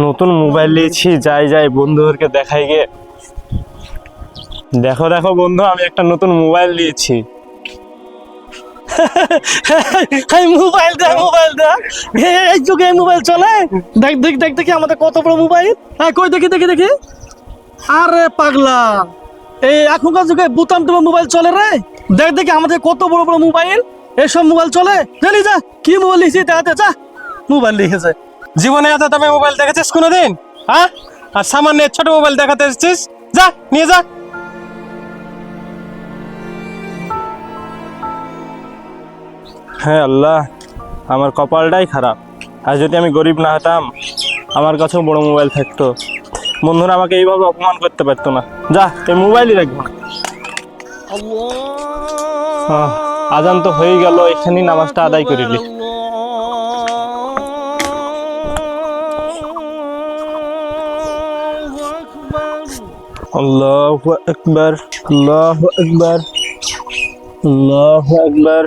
নতুন মোবাইল নিয়েছি যাই যাই বন্ধুদেরকে দেখাই গে দেখো দেখো বন্ধু আমি একটা নতুন মোবাইল নিয়েছি। এই মোবাইল দে মোবাইল দে। এই যুগে মোবাইল চলে? দেখ দেখ দেখ দেখি আমাদের কত বড় মোবাইল। হ্যাঁ কই দেখি দেখি দেখি। আরে পাগলা। এই এখনকার যুগে বুতাম টুবা মোবাইল চলে রে। দেখ দেখি আমাদের কত বড় বড় মোবাইল। এসব মোবাইল চলে। জানি যা কি মোবাইল লিখছি দেখাতে যা। মোবাইল লিখেছে জীবনে এত দামে মোবাইল দেখেছিস কোনোদিন? হ্যাঁ? আর সামান্য ছোট মোবাইল দেখাতে এসেছিস? যা নিয়ে যা। হ্যাঁ আল্লাহ আমার কপালটাই খারাপ। আর যদি আমি গরিব না হতাম আমার কাছেও বড় মোবাইল থাকতো। বন্ধুরা আমাকে এইভাবে অপমান করতে পারতো না। যা এই মোবাইলই রাখব। না। আজান তো হয়ে গেল এখানেই নামাজটা আদায় করিলি আল্লাহু আকবার আল্লাহু আকবার আল্লাহু আকবার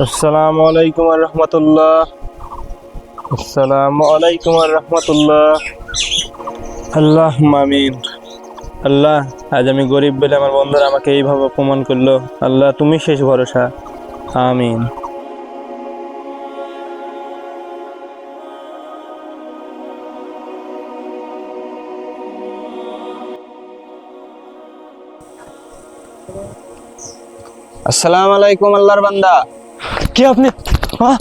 আসসালামু আলাইকুম ওয়া আসসালামু আলাইকুম ওয়া আল্লাহ আমিন আল্লাহ আজ আমি গরিব বলে আমার বন্ধুরা আমাকে এইভাবে অপমান করল। আল্লাহ, তুমি শেষ ভরসা। আমিন। আসসালামু আলাইকুম আল্লাহর বান্দা। কি আপনি? হ্যাঁ?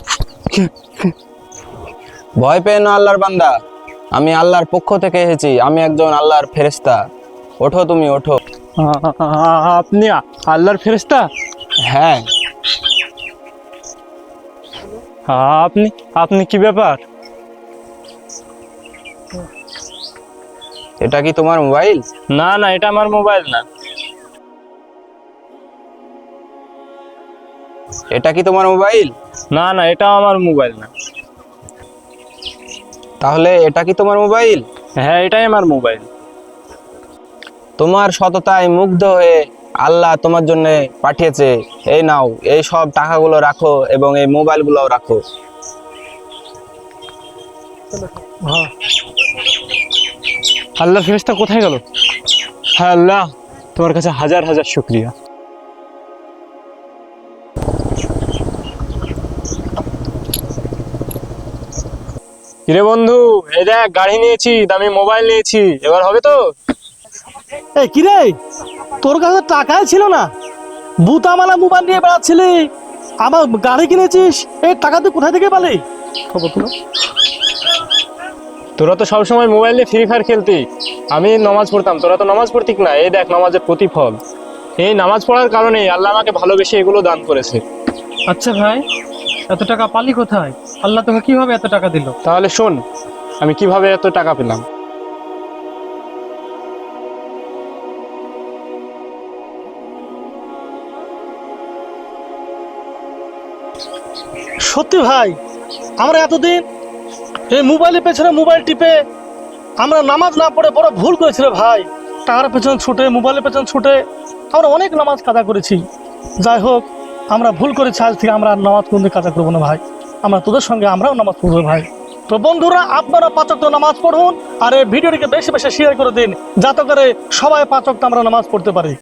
ভয় পেয়ে না আল্লাহর বান্দা। আমি আল্লাহর পক্ষ থেকে এসেছি আমি একজন আল্লাহর ফেরেশতা। ওঠো তুমি ওঠো। আপনি আল্লাহর ফেরেশতা? হ্যাঁ। আপনি আপনি কি ব্যাপার? এটা কি তোমার মোবাইল? না না এটা আমার মোবাইল না। এটা কি তোমার মোবাইল? না না এটা আমার মোবাইল না। তাহলে এটা কি তোমার মোবাইল? হ্যাঁ এটাই আমার মোবাইল। তোমার সততায় মুগ্ধ হয়ে আল্লাহ তোমার জন্য পাঠিয়েছে। এই নাও এই সব টাকাগুলো রাখো এবং এই মোবাইলগুলোও রাখো। আল্লাহ ফেরেশতা কোথায় গেল? হ্যাঁ আল্লাহ তোমার কাছে হাজার হাজার শুক্রিয়া। কিরে বন্ধু? এই দেখ গাড়ি নিয়েছি দামি মোবাইল নিয়েছি। এবার হবে তো? এই কি রে তোর কাছে টাকাই ছিল না। বুতামালা মোবাইল নিয়ে বেড়াচ্ছিলি। আমার গাড়ি কিনেছিস। এই টাকা তুই কোথায় থেকে পালি? খবর তুলো তোরা তো সবসময় মোবাইল নিয়ে ফ্রি ফায়ার খেলতি। আমি নামাজ পড়তাম তোরা তো নামাজ পড়তিক না? এই দেখ নামাজের প্রতিফল। এই নামাজ পড়ার কারণে আল্লাহ আমাকে ভালোবেসে এগুলো দান করেছে। আচ্ছা ভাই। এত টাকা পালি কোথায়? আল্লাহ তোকে কীভাবে এত টাকা দিল? তাহলে শোন আমি কীভাবে এত টাকা পেলাম? সত্যি ভাই আমরা এতদিন এই মোবাইলের পেছনে মোবাইল টিপে আমরা নামাজ না পড়ে বড় ভুল করেছিল ভাই। টাকার পেছনে ছুটে মোবাইলের পেছনে ছুটে আমরা অনেক নামাজ কাদা করেছি। যাই হোক আমরা ভুল করেছি আজ থেকে আমরা নামাজ কোনদিন কাজা করব না ভাই। আমরা তোদের সঙ্গে আমরাও নামাজ পড়ব ভাই। তো বন্ধুরা, আপনারা পাচক নামাজ পড়ুন আর এই ভিডিওটিকে বেশি বেশি শেয়ার করে দিন, যাতে করে সবাই পাচক আমরা নামাজ পড়তে পারি।